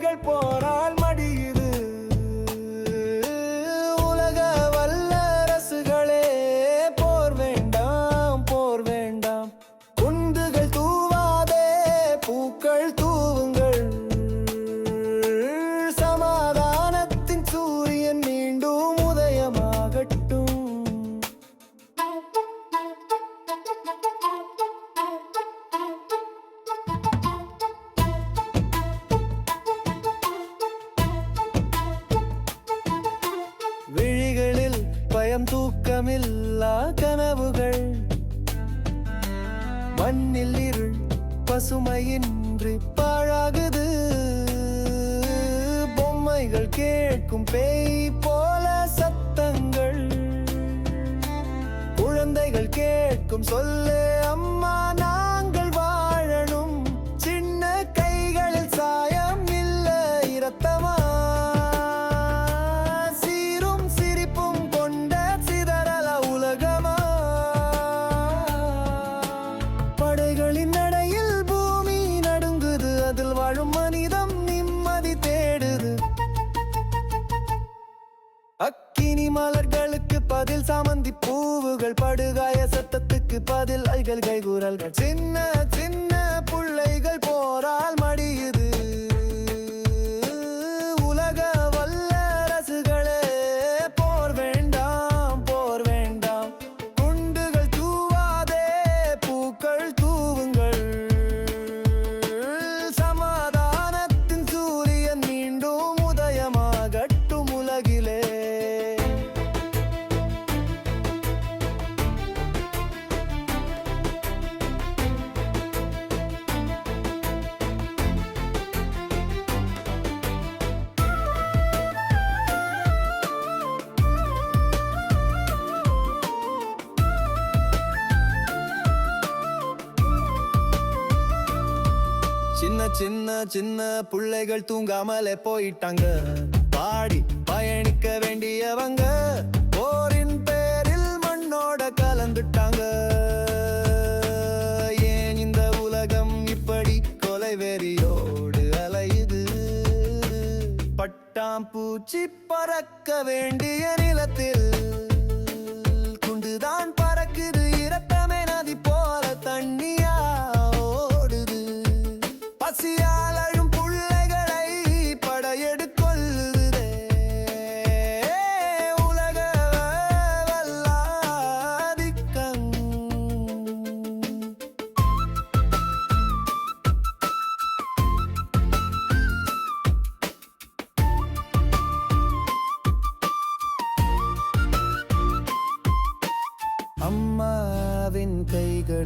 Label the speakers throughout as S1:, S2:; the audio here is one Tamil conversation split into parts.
S1: கண்கள் போல பயம் தூக்கமில்லா கனவுகள். மண்ணில் இருள் பசுமையின்றி பாழாகுது. பொம்மைகள் கேட்கும் பேய் போல சத்தங்கள். குழந்தைகள் கேட்கும் சொல்லு அம்மா அக்கினி மலர்களுக்கு பதில் சாமந்தி பூவுகள் படுகாய சத்தத்துக்கு பதில் அல்கள் கைகூறல்கள். சின்ன சின்ன சின்ன சின்ன பிள்ளைகள் தூங்காமலே போயிட்டாங்க. பாடி பயணிக்க வேண்டியவங்க போரின் பேரில் மண்ணோட கலந்துட்டாங்க. ஏன் இந்த உலகம் இப்படி கொலை வெறியோடு அலையுது? பட்டாம்பூச்சி பறக்க வேண்டிய நிலத்தில்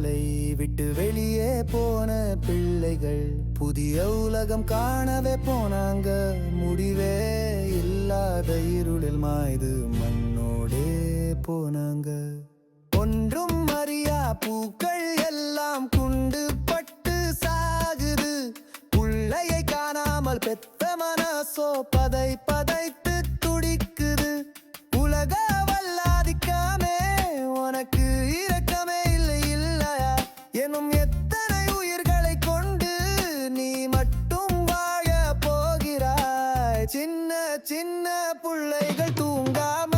S1: கைகளை விட்டு வெளியே போன பிள்ளைகள் புதிய உலகம் காணவே போனாங்க. முடிவே இல்லாத இருளில் மாய்து மண்ணோடே போனாங்க. ஒன்றும் அறியா பூக்கள் எல்லாம் குண்டு பட்டு சாகுது. பிள்ளையை காணாமல் பெற்ற சின்ன சின்ன பிள்ளைகள் தூங்காம